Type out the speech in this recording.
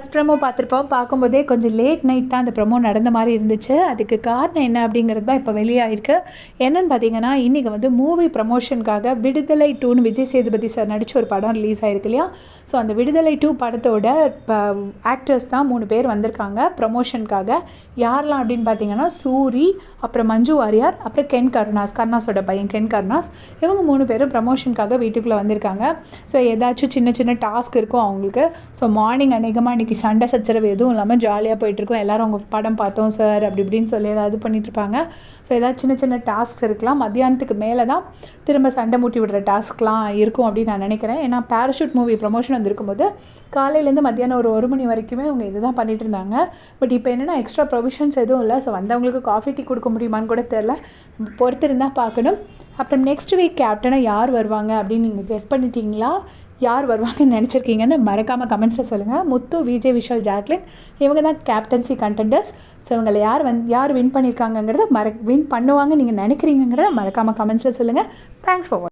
First promo பார்த்துருப்போம். பார்க்கும்போதே கொஞ்சம் லேட் நைட் தான் அந்த ப்ரமோ நடந்த மாதிரி இருந்துச்சு. அதுக்கு காரணம் என்ன அப்படிங்கிறது தான் இப்போ வெளியாகிருக்கு என்னன்னு பார்த்தீங்கன்னா இன்றைக்கி வந்து மூவி ப்ரமோஷனுக்காக விடுதலை டூன்னு விஜய் சேதுபதி சார் நடித்த ஒரு படம் ரிலீஸ் ஆயிருக்கு இல்லையா? ஸோ அந்த விடுதலை டூ படத்தோட இப்போ ஆக்டர்ஸ் தான் மூணு பேர் வந்திருக்காங்க ப்ரமோஷனுக்காக யாரெல்லாம் அப்படின்னு பார்த்தீங்கன்னா சூரி அப்புறம் மஞ்சு வாரியார் அப்புறம் கென் கருணாஸ் கருணாஸோட பையன் கென் கருணாஸ். இவங்க மூணு பேரும் ப்ரமோஷனுக்காக வீட்டுக்குள்ளே வந்திருக்காங்க. ஸோ ஏதாச்சும் சின்ன சின்ன டாஸ்க் இருக்கும் அவங்களுக்கு. ஸோ மார்னிங் அநேகமாக இன்றைக்கி சண்டை சச்சரவு எதுவும் இல்லாமல் ஜாலியாக போயிட்டுருக்கோம். எல்லோரும் அவங்க படம் பார்த்தோம் சார் அப்படி இப்படின்னு சொல்லி ஏதாவது பண்ணிகிட்ருப்பாங்க ஸோ ஏதாவது சின்ன சின்ன டாஸ்க் இருக்கலாம். மத்தியானத்துக்கு மேலே தான் திரும்ப சண்டை மூட்டி விடுற டாஸ்க்லாம் இருக்கும் அப்படின்னு நான் நினைக்கிறேன். ஏன்னா பேராஷூட் மூவி ப்ரமோஷன் வந்திருக்கும்போது காலையிலேருந்து மத்தியானம் ஒரு ஒரு மணி வரைக்குமே அவங்க இதுதான் பண்ணிட்டு இருந்தாங்க பட் இப்போ என்னென்னா எக்ஸ்ட்ரா ப்ரொவிஷன்ஸ் எதுவும் இல்லை. ஸோ வந்தவங்களுக்கு காஃபி டீ கொடுக்க முடியுமான்னு கூட தெரில பொறுத்திருந்தால் பார்க்கணும். அப்புறம் நெக்ஸ்ட் வீக் கேப்டனாக யார் வருவாங்க அப்படின்னு நீங்கள் கெஸ் பண்ணிட்டீங்களா? யார் வருவாங்கன்னு நினச்சிருக்கீங்கன்னு மறக்காமல் கமெண்ட்ஸில் சொல்லுங்கள் முத்து விஜய் விஷால் ஜாக்லின் இவங்க தான் கேப்டன்சி கண்டெண்டர்ஸ் ஸோ இவங்களை யார் வந் யார் வின் பண்ணியிருக்காங்கங்கிறத மற வின் பண்ணுவாங்க நீங்கள் நினைக்கிறீங்கிறத மறக்காமல் கமெண்ட்ஸில் சொல்லுங்கள் தேங்க்ஸ் ஃபார்